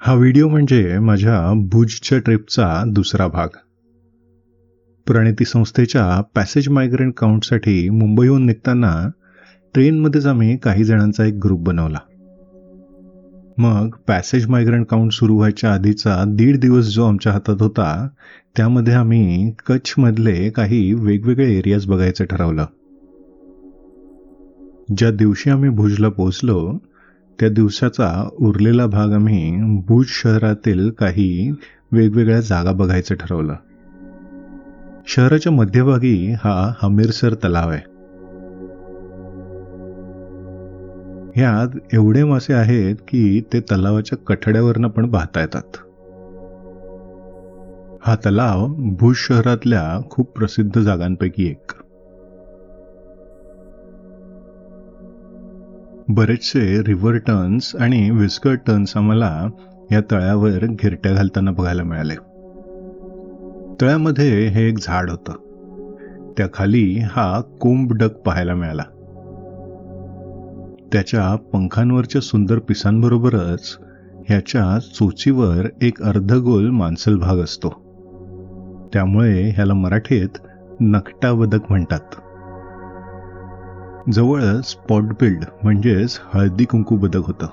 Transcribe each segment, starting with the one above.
हा व्हिडिओ म्हणजे माझ्या भुजच्या ट्रिपचा दुसरा भाग. प्रणिती संस्थेच्या पॅसेज मायग्रेंट काउंटसाठी मुंबईहून निघताना ट्रेनमध्येच आम्ही काही जणांचा एक ग्रुप बनवला. मग पॅसेज मायग्रंट काउंट सुरू व्हायच्या आधीचा दीड दिवस जो आमच्या हातात होता त्यामध्ये आम्ही कच्छमधले काही वेगवेगळे एरियाज बघायचं ठरवलं. ज्या दिवशी आम्ही भुजला पोहोचलो त्या दिवसाचा उरलेला भाग आम्ही भुज शहरातील काही वेगवेगळ्या जागा बघायचं ठरवलं. शहराच्या मध्यभागी हा हमीरसर तलाव आहे. ह्यात एवढे मासे आहेत की ते तलावाच्या कठड्यावरनं पण पाहता येतात. हा तलाव भुज शहरातल्या खूप प्रसिद्ध जागांपैकी एक. बरेचसे रिव्हर टर्न्स आणि विस्कर टर्न्स आम्हाला या तळ्यावर घिरट्या घालताना बघायला मिळाले. तळ्यामध्ये हे एक झाड होतं. त्या खाली हा कोंब डक पाहायला मिळाला. त्याच्या पंखांवरच्या सुंदर पिसांबरोबरच ह्याच्या चोचीवर एक अर्धगोल मांसल भाग असतो. त्यामुळे ह्याला मराठीत नकटावदक म्हणतात. जवळच स्पॉटबिल्ड म्हणजेच हळदी कुंकू बदक होतं.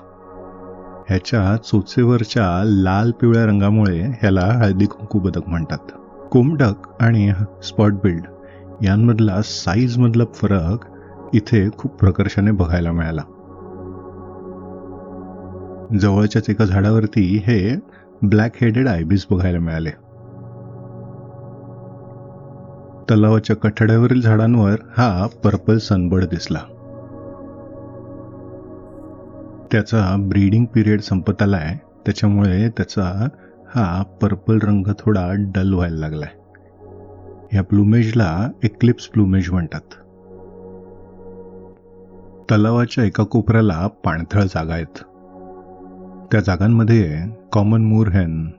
ह्याच्या चोचेवरच्या लाल पिवळ्या रंगामुळे ह्याला हळदी कुंकू बदक म्हणतात. कोंबडक आणि स्पॉटबिल्ड यांमधला साईजमधला फरक इथे खूप प्रकर्षाने बघायला मिळाला. जवळच्याच एका झाडावरती हे ब्लॅक हेडेड आयबीस बघायला मिळाले. तलावाच्या कठड्यावरील झाडांवर हा पर्पल सनबर्ड दिसला. त्याचा ब्रीडिंग पिरियड संपत आलाय. त्याच्यामुळे त्याचा हा पर्पल रंग थोडा डल व्हायला लागलाय. या प्लुमेजला एक्लिप्स प्लुमेज म्हणतात. तलावाच्या एका कोपऱ्याला पाणथळ जागा आहेत. त्या जागांमध्ये common moorhen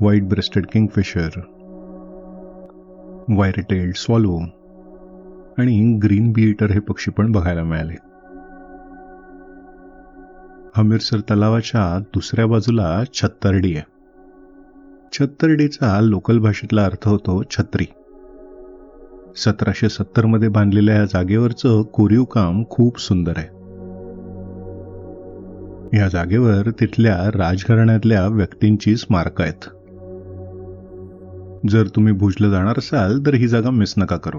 white breasted kingfisher white tailed swallow आणि ग्रीन बिएटर हे पक्षी पण बघायला मिळाले. हमीरसर तलावाच्या दुसऱ्या बाजूला छत्तरडी आहे. छत्तरडीचा लोकल भाषेतला अर्थ होतो छत्री. सतराशे सत्तरमध्ये बांधलेल्या या जागेवरचं कोरीव काम खूप सुंदर आहे. या जागेवर तिथल्या राजघराण्यातल्या व्यक्तींची स्मारकं आहेत. जर तुम्ही भुजला जाणार असाल तर ही जागा मिस नका करू.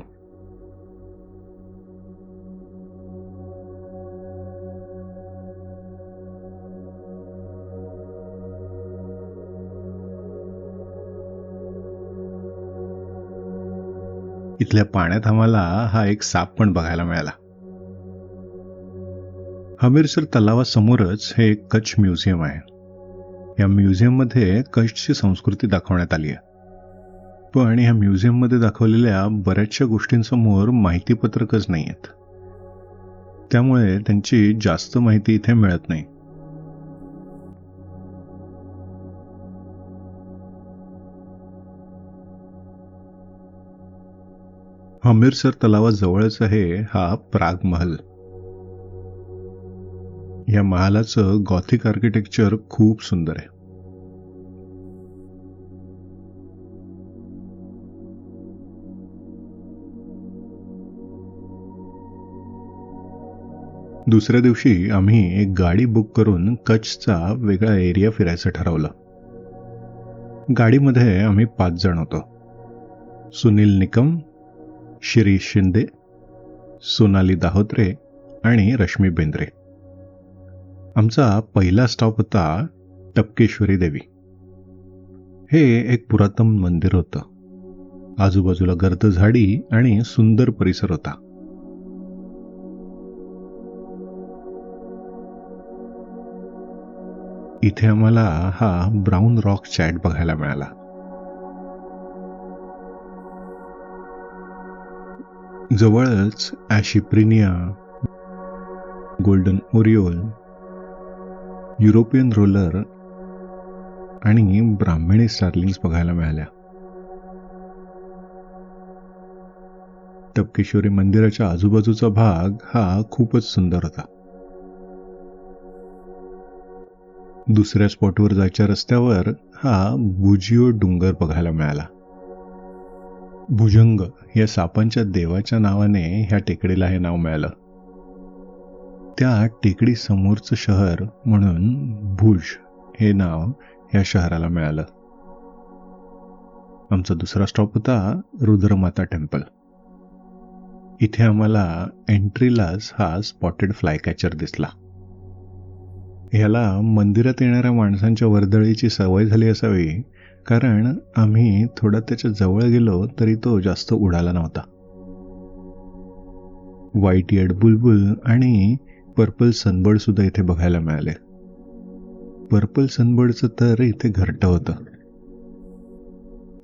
इथल्या पाण्यात आम्हाला हा एक साप पण बघायला मिळाला. हमीरसर तलावासमोरच हे एक कच्छ म्युझियम आहे. या म्युझियममध्ये कच्छची संस्कृती दाखवण्यात आली आहे. पण ह्या म्युझियममध्ये दाखवलेल्या बऱ्याचशा गोष्टींसमोर माहितीपत्रकच नाही आहेत त्यामुळे त्यांची जास्त माहिती इथे मिळत नाही. हमीरसर तलावाजवळच आहे हा प्राग महल. या महालाचं गॉथिक आर्किटेक्चर खूप सुंदर आहे. दुसऱ्या दिवशी आम्ही एक गाडी बुक करून कच्छचा वेगळा एरिया फिरायचं ठरवलं. गाडीमध्ये आम्ही पाच जण होतो. सुनील निकम शिरीष शिंदे सोनाली दाहोत्रे आणि रश्मी बेंद्रे. आमचा पहिला स्टॉप होता टपकेश्वरी देवी. हे एक पुरातन मंदिर होतं. आजूबाजूला गर्द झाडी आणि सुंदर परिसर होता. इथे आम्हाला हा ब्राऊन रॉक चॅट बघायला मिळाला. जवळच ashy prinia golden oriole European roller आणि ब्राह्मणी स्टार्लिंग्स बघायला मिळाल्या. तपकेश्वरी मंदिराच्या आजूबाजूचा भाग हा खूपच सुंदर होता. दुसऱ्या स्पॉटवर जायच्या रस्त्यावर हा बुजिओ डोंगर बघायला मिळाला. भुजंग या सापांच्या देवाच्या नावाने ह्या टेकडीला हे नाव मिळालं. त्या टेकडी समोरचं शहर म्हणून भुज हे नाव ह्या शहराला मिळालं. आमचा दुसरा स्टॉप होता रुद्रमाता टेम्पल. इथे आम्हाला एंट्रीलाच हा स्पॉटेड फ्लाय कॅचर दिसला. ह्याला मंदिरात येणाऱ्या माणसांच्या वर्दळीची सवय झाली असावी. कारण आम्ही थोडा त्याच्याजवळ गेलो तरी तो जास्त उडाला नव्हता. व्हाईट येड बुलबुल आणि पर्पल सनबर्ड सुद्धा इथे बघायला मिळाले. पर्पल सनबर्डचं तर इथे घरटं होतं.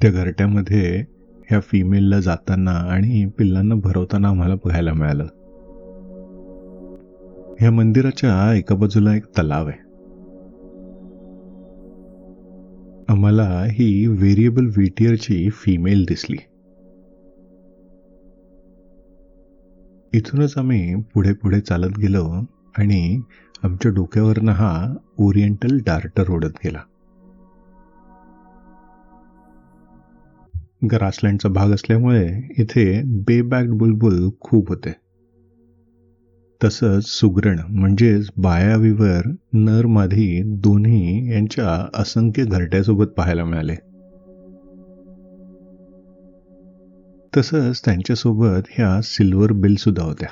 त्या घरट्यामध्ये ह्या फिमेलला जाताना आणि पिल्लांना भरवताना आम्हाला बघायला मिळालं. ह्या मंदिराच्या एका बाजूला एक तलाव आहे. आम्हाला ही व्हेरिएबल व्हीटियरची फिमेल दिसली. इथूनच आम्ही पुढे पुढे चालत गेलो आणि आमच्या डोक्यावरनं हा ओरिएंटल डार्टर ओढत गेला. ग्रासलँडचा भाग असल्यामुळे इथे बे बॅग्ड बुलबुल खूप होते. तसंच सुगरण म्हणजेच बायावीवर नर माधी दोन्ही यांच्या असंख्य घरट्यासोबत पाहायला मिळाले. तसंच त्यांच्यासोबत ह्या सिल्वर बिल सुद्धा होत्या.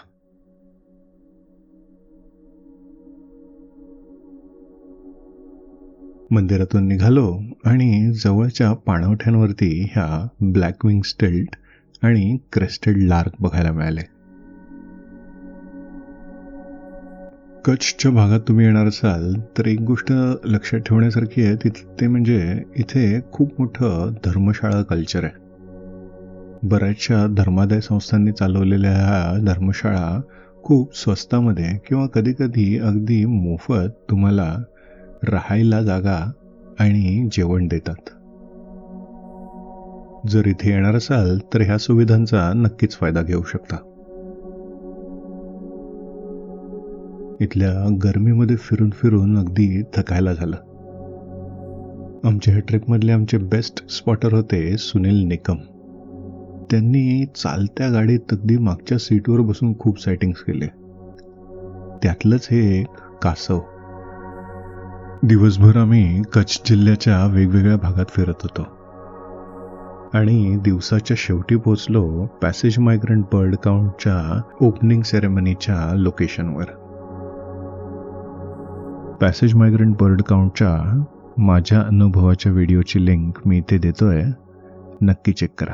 मंदिरातून निघालो आणि जवळच्या पाणवठ्यांवरती ह्या ब्लॅकविंग स्टेल्ट आणि क्रेस्टेड लार्क बघायला मिळाले. कच्छच्या भागात तुम्ही येणार असाल तर एक गोष्ट लक्षात ठेवण्यासारखी आहे ती ते म्हणजे इथे खूप मोठं धर्मशाळा कल्चर आहे. बऱ्याचशा धर्मादाय संस्थांनी चालवलेल्या ह्या धर्मशाळा खूप स्वस्तामध्ये किंवा कधीकधी अगदी मोफत तुम्हाला राहायला जागा आणि जेवण देतात. जर इथे येणार असाल तर ह्या सुविधांचा नक्कीच फायदा घेऊ शकता. इथल्या गरमीमध्ये फिरून फिरून अगदी थकायला झालं. आमच्या ह्या ट्रिपमधले आमचे बेस्ट स्पॉटर होते सुनील निकम. त्यांनी चालत्या गाडीत अगदी मागच्या सीटवर बसून खूप सायटिंग्स केले. त्यातलंच हे कासव. दिवसभर आम्ही कच्छ जिल्ह्याच्या वेगवेगळ्या भागात फिरत होतो. आणि दिवसाच्या शेवटी पोचलो पॅसेज मायग्रंट बर्ड काउंटच्या ओपनिंग सेरेमनीच्या लोकेशनवर पॅसेज मायग्रंट बर्ड काउंटच्या माझ्या अनुभवाच्या व्हिडिओची लिंक मी इथे देतो आहे नक्की चेक करा.